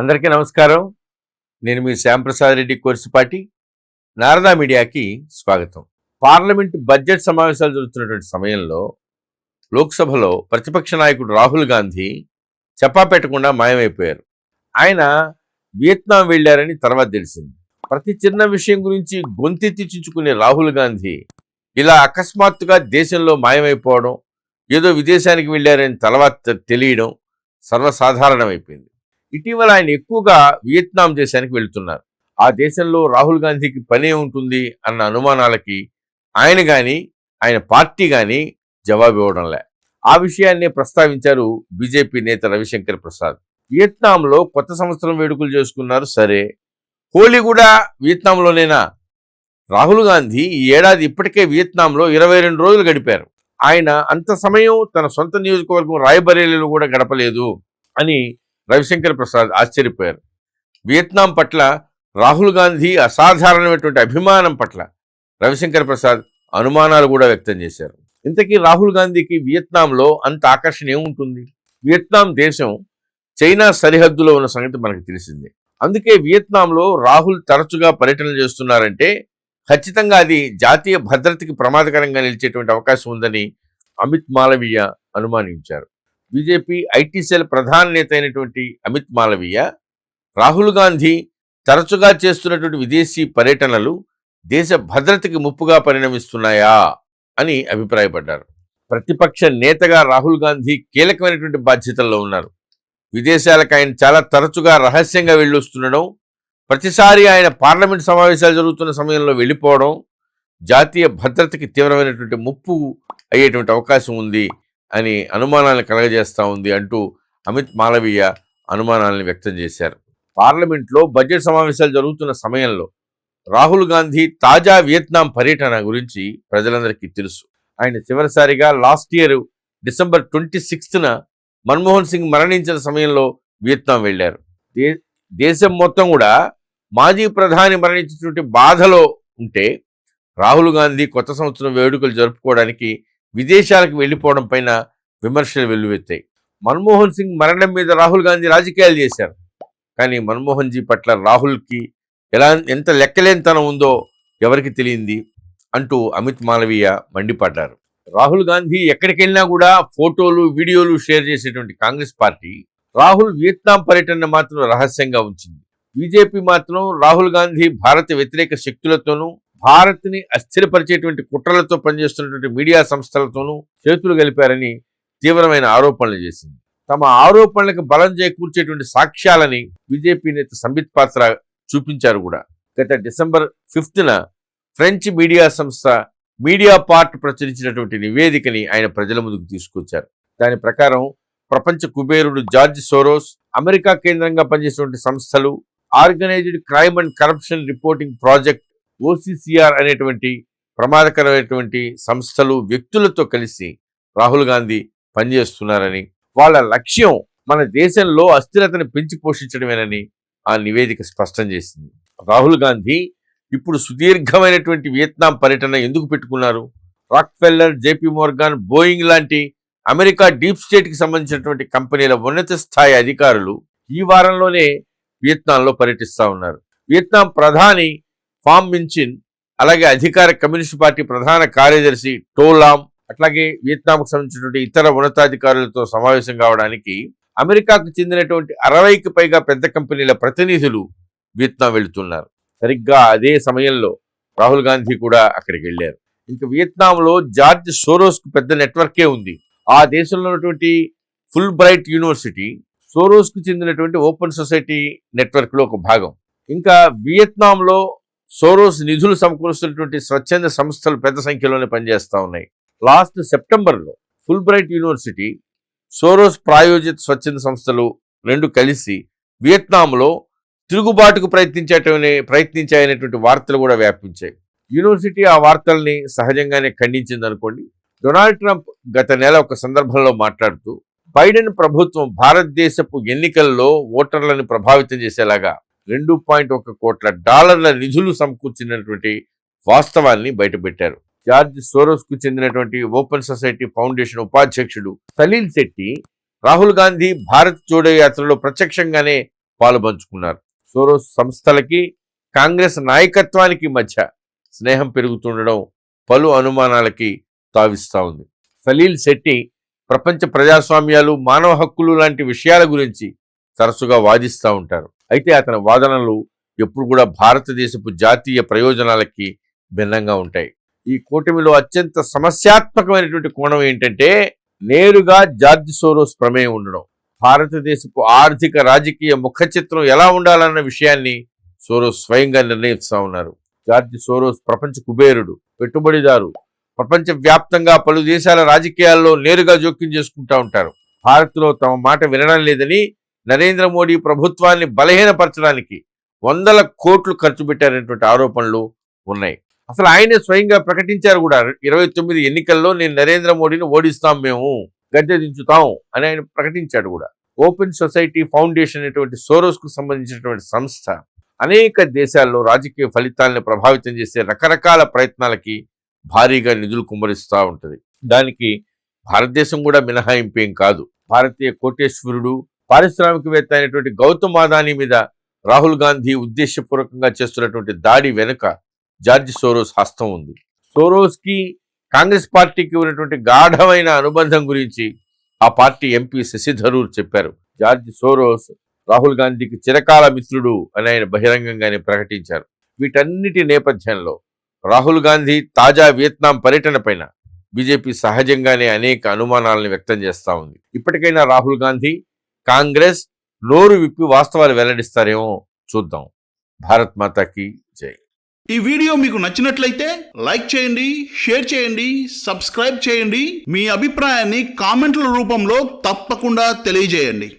అందరికీ నమస్కారం. నేను మీ శ్యాంప్రసాద్ రెడ్డి కోర్సుపాటి. నారదా మీడియాకి స్వాగతం. పార్లమెంట్ బడ్జెట్ సమావేశాలు జరుగుతున్నటువంటి సమయంలో లోక్సభలో ప్రతిపక్ష నాయకుడు రాహుల్ గాంధీ చెప్పా పెట్టకుండా మాయమైపోయారు. ఆయన వియత్నాం వెళ్ళారని తర్వాత తెలిసింది. ప్రతి చిన్న విషయం గురించి గొంతెత్తిచ్చుకునే రాహుల్ గాంధీ ఇలా అకస్మాత్తుగా దేశంలో మాయమైపోవడం ఏదో విదేశానికి వెళ్ళారని తర్వాత తెలియడం సర్వసాధారణమైపోయింది. ఇటీవల ఆయన ఎక్కువగా వియత్నాం దేశానికి వెళుతున్నారు. ఆ దేశంలో రాహుల్ గాంధీకి పనే ఉంటుంది అన్న అనుమానాలకి ఆయన కానీ ఆయన పార్టీ కానీ జవాబు ఇవ్వడంలే ఆ విషయాన్నే ప్రస్తావించారు బీజేపీ నేత రవిశంకర్ ప్రసాద్. వియత్నాంలో కొత్త సంవత్సరం వేడుకలు చేసుకున్నారు సరే. హోలీ కూడా వియత్నాంలోనేనా? రాహుల్ గాంధీ ఈ ఏడాది ఇప్పటికే వియత్నాంలో ఇరవై రెండు రోజులు గడిపారు. ఆయన అంత సమయం తన సొంత నియోజకవర్గం రాయబరేలీలో కూడా గడపలేదు అని రవిశంకర్ ప్రసాద్ ఆశ్చర్యపోయారు. వియత్నాం పట్ల రాహుల్ గాంధీ అసాధారణమైనటువంటి అభిమానం పట్ల రవిశంకర్ ప్రసాద్ అనుమానాలు కూడా వ్యక్తం చేశారు. ఇంతకీ రాహుల్ గాంధీకి వియత్నాంలో అంత ఆకర్షణ ఏముంటుంది? వియత్నాం దేశం చైనా సరిహద్దులో ఉన్న సంగతి మనకు తెలిసిందే. అందుకే వియత్నాంలో రాహుల్ తరచుగా పర్యటనలు చేస్తున్నారంటే ఖచ్చితంగా అది జాతీయ భద్రతకి ప్రమాదకరంగా నిలిచేటువంటి అవకాశం ఉందని అమిత్ మాలవీయ అనుమానించారు. బీజేపీ ఐటీ సెల్ ప్రధాన నేత అయినటువంటి అమిత్ మాలవీయ రాహుల్ గాంధీ తరచుగా చేస్తున్నటువంటి విదేశీ పర్యటనలు దేశ భద్రతకి ముప్పుగా పరిణమిస్తున్నాయా అని అభిప్రాయపడ్డారు. ప్రతిపక్ష నేతగా రాహుల్ గాంధీ కీలకమైనటువంటి బాధ్యతల్లో ఉన్నారు. విదేశాలకు ఆయన చాలా తరచుగా రహస్యంగా వెళ్ళొస్తుండడం ప్రతిసారి ఆయన పార్లమెంట్ సమావేశాలు జరుగుతున్న సమయంలో వెళ్ళిపోవడం జాతీయ భద్రతకి తీవ్రమైనటువంటి ముప్పు అయ్యేటువంటి అవకాశం ఉంది అని అనుమానాలను కలగజేస్తా ఉంది అంటూ అమిత్ మాలవీయ అనుమానాలను వ్యక్తం చేశారు. పార్లమెంట్లో బడ్జెట్ సమావేశాలు జరుగుతున్న సమయంలో రాహుల్ గాంధీ తాజా వియత్నాం పర్యటన గురించి ప్రజలందరికీ తెలుసు. ఆయన చివరిసారిగా లాస్ట్ ఇయర్ డిసెంబర్ ట్వంటీ సిక్స్త్న మన్మోహన్ సింగ్ మరణించిన సమయంలో వియత్నాం వెళ్ళారు. దే దేశం మొత్తం కూడా మాజీ ప్రధాని మరణించినటువంటి బాధలో ఉంటే రాహుల్ గాంధీ కొత్త సంవత్సరం వేడుకలు జరుపుకోవడానికి విదేశాలకు వెళ్ళిపోవడం పైన విమర్శలు వెల్లువెత్తాయి. మన్మోహన్ సింగ్ మరణం మీద రాహుల్ గాంధీ రాజకీయాలు చేశారు. కానీ మన్మోహన్ జీ పట్ల రాహుల్కి ఎలా ఎంత లెక్కలేనితనం ఉందో ఎవరికి తెలియంది అంటూ అమిత్ మాలవీయ మండిపడ్డారు. రాహుల్ గాంధీ ఎక్కడికి వెళ్ళినా కూడా ఫోటోలు వీడియోలు షేర్ చేసేటువంటి కాంగ్రెస్ పార్టీ రాహుల్ వియత్నాం పర్యటన మాత్రం రహస్యంగా ఉంచింది. బీజేపీ మాత్రం రాహుల్ గాంధీ భారత వ్యతిరేక శక్తులతోనూ భారత్ని అస్థిరపరిచేటువంటి కుట్రలతో పనిచేస్తున్నటువంటి మీడియా సంస్థలతోనూ చేతులు గలిపారని తీవ్రమైన ఆరోపణలు చేసింది. తమ ఆరోపణలకు బలం చేకూర్చేటువంటి సాక్ష్యాలని బీజేపీ నేత సంబిత్ పాత్ర చూపించారు కూడా. గత డిసెంబర్ ఫిఫ్త్న ఫ్రెంచ్ మీడియా సంస్థ మీడియా పార్ట్ ప్రచురించినటువంటి నివేదికని ఆయన ప్రజల ముందుకు తీసుకొచ్చారు. దాని ప్రకారం ప్రపంచ కుబేరుడు జార్జ్ సోరోస్ అమెరికా కేంద్రంగా పనిచేసినటువంటి సంస్థలు organised crime and corruption reporting project OCCRP అనేటువంటి ప్రమాదకరమైనటువంటి సంస్థలు వ్యక్తులతో కలిసి రాహుల్ గాంధీ పనిచేస్తున్నారని వాళ్ళ లక్ష్యం మన దేశంలో అస్థిరతను పెంచి పోషించడమేనని ఆ నివేదిక స్పష్టం చేసింది. రాహుల్ గాంధీ ఇప్పుడు సుదీర్ఘమైనటువంటి వియత్నాం పర్యటన ఎందుకు పెట్టుకున్నారు? రాక్ఫెల్లర్ జేపీ మోర్గాన్ బోయింగ్ లాంటి అమెరికా డీప్ స్టేట్కి సంబంధించినటువంటి కంపెనీల ఉన్నత స్థాయి అధికారులు ఈ వారంలోనే వియత్నాంలో పర్యటిస్తూ ఉన్నారు. వియత్నాం ప్రధాని ఫామ్ మించిన్ అలాగే అధికార కమ్యూనిస్ట్ పార్టీ ప్రధాన కార్యదర్శి టోలామ్ అట్లాగే వియత్నాంకు సంబంధించినటువంటి ఇతర ఉన్నతాధికారులతో సమావేశం కావడానికి అమెరికాకు చెందినటువంటి అరవైకి పైగా పెద్ద కంపెనీల ప్రతినిధులు వియత్నాం వెళుతున్నారు. సరిగ్గా అదే సమయంలో రాహుల్ గాంధీ కూడా అక్కడికి వెళ్ళారు. ఇంకా వియత్నాంలో జార్జ్ సోరోస్కు పెద్ద నెట్వర్కే ఉంది. ఆ దేశంలో ఉన్నటువంటి ఫుల్ బ్రైట్ యూనివర్సిటీ సోరోస్కు చెందినటువంటి ఓపెన్ సొసైటీ నెట్వర్క్లో ఒక భాగం. ఇంకా వియత్నాంలో సోరోస్ నిధులు సమకూరుస్తున్నటువంటి స్వచ్ఛంద సంస్థలు పెద్ద సంఖ్యలోనే పనిచేస్తూ ఉన్నాయి. లాస్ట్ సెప్టెంబర్లో ఫుల్ బ్రైట్ యూనివర్సిటీ సోరోస్ ప్రాయోజిత స్వచ్ఛంద సంస్థలు రెండు కలిసి వియత్నాంలో తిరుగుబాటుకు ప్రయత్నించేటనే ప్రయత్నించాయనేటువంటి వార్తలు కూడా వ్యాపించాయి. యూనివర్సిటీ ఆ వార్తల్ని సహజంగానే ఖండించింది అనుకోండి డొనాల్డ్ ట్రంప్ గత నెల ఒక సందర్భంలో మాట్లాడుతూ బైడెన్ ప్రభుత్వం భారతదేశపు ఎన్నికల్లో ఓటర్లను ప్రభావితం చేసేలాగా రెండు పాయింట్ ఒక కోట్ల డాలర్ల నిధులు సమకూర్చినటువంటి వాస్తవాల్ని బయటపెట్టారు. జార్జ్ సోరోస్కు చెందినటువంటి ఓపెన్ సొసైటీ ఫౌండేషన్ ఉపాధ్యక్షుడు సలీల్ శెట్టి రాహుల్ గాంధీ భారత్ జోడో యాత్రలో ప్రత్యక్షంగానే పాలుపంచుకున్నారు. సోరోస్ సంస్థలకి కాంగ్రెస్ నాయకత్వానికి మధ్య స్నేహం పెరుగుతుండడం పలు అనుమానాలకి తావిస్తా ఉంది. సలీల్ శెట్టి ప్రపంచ ప్రజాస్వామ్యాలు మానవ హక్కులు లాంటి విషయాల గురించి తరచుగా వాదిస్తూ ఉంటారు. అయితే అతని వాదనలు ఎప్పుడు కూడా భారతదేశపు జాతీయ ప్రయోజనాలకి భిన్నంగా ఉంటాయి. ఈ కూటమిలో అత్యంత సమస్యాత్మకమైనటువంటి కోణం ఏంటంటే నేరుగా జార్జ్ సోరోస్ ప్రమేయం ఉండడం. భారతదేశపు ఆర్థిక రాజకీయ ముఖ చిత్రం ఎలా ఉండాలన్న విషయాన్ని సోరోస్ స్వయంగా నిర్ణయిస్తా ఉన్నారు. జార్జ్ సోరోస్ ప్రపంచ కుబేరుడు పెట్టుబడిదారు. ప్రపంచ వ్యాప్తంగా పలు దేశాల రాజకీయాల్లో నేరుగా జోక్యం చేసుకుంటా ఉంటారు. భారత్లో తమ మాట వినడం లేదని నరేంద్ర మోడీ ప్రభుత్వాన్ని బలహీనపరచడానికి వందల కోట్లు ఖర్చు పెట్టారనేటువంటి ఆరోపణలు ఉన్నాయి. అసలు ఆయనే స్వయంగా ప్రకటించారు కూడా. ఇరవై తొమ్మిది ఎన్నికల్లో నేను నరేంద్ర మోడీని ఓడిస్తాం మేము గద్దె దించుతాం అని ఆయన ప్రకటించాడు కూడా. ఓపెన్ సొసైటీ ఫౌండేషన్ అనేటువంటి సోరోస్కు సంబంధించినటువంటి సంస్థ అనేక దేశాల్లో రాజకీయ ఫలితాలను ప్రభావితం చేసే రకరకాల ప్రయత్నాలకి భారీగా నిధులు కుమ్మరిస్తూ ఉంటుంది. దానికి భారతదేశం కూడా మినహాయింపేం కాదు. భారతీయ కోటేశ్వరుడు పారిశ్రామికవేత్త అయినటువంటి గౌతమ్ అదానీ మీద రాహుల్ గాంధీ ఉద్దేశపూర్వకంగా చేస్తున్నటువంటి దాడి వెనుక జార్జ్ సోరోస్ హస్తం ఉంది. సోరోస్కి కాంగ్రెస్ పార్టీకి ఉన్నటువంటి గాఢమైన అనుబంధం గురించి ఆ పార్టీ ఎంపీ శశి థరూర్ చెప్పారు. జార్జ్ సోరోస్ రాహుల్ గాంధీకి చిరకాల మిత్రుడు అని ఆయన బహిరంగంగానే ప్రకటించారు. వీటన్నిటి నేపథ్యంలో రాహుల్ గాంధీ తాజా వియత్నాం పర్యటన పైన బీజేపీ సహజంగానే అనేక అనుమానాలను వ్యక్తం చేస్తా ఉంది. ఇప్పటికైనా రాహుల్ గాంధీ కాంగ్రెస్ నోరు విప్పి వాస్తవాలు వెల్లడిస్తారేమో చూద్దాం. భారత్ మాతాకి జై. ఈ వీడియో మీకు నచ్చినట్లయితే లైక్ చేయండి షేర్ చేయండి సబ్స్క్రైబ్ చేయండి. మీ అభిప్రాయాన్ని కామెంట్ల రూపంలో తప్పకుండా తెలియజేయండి.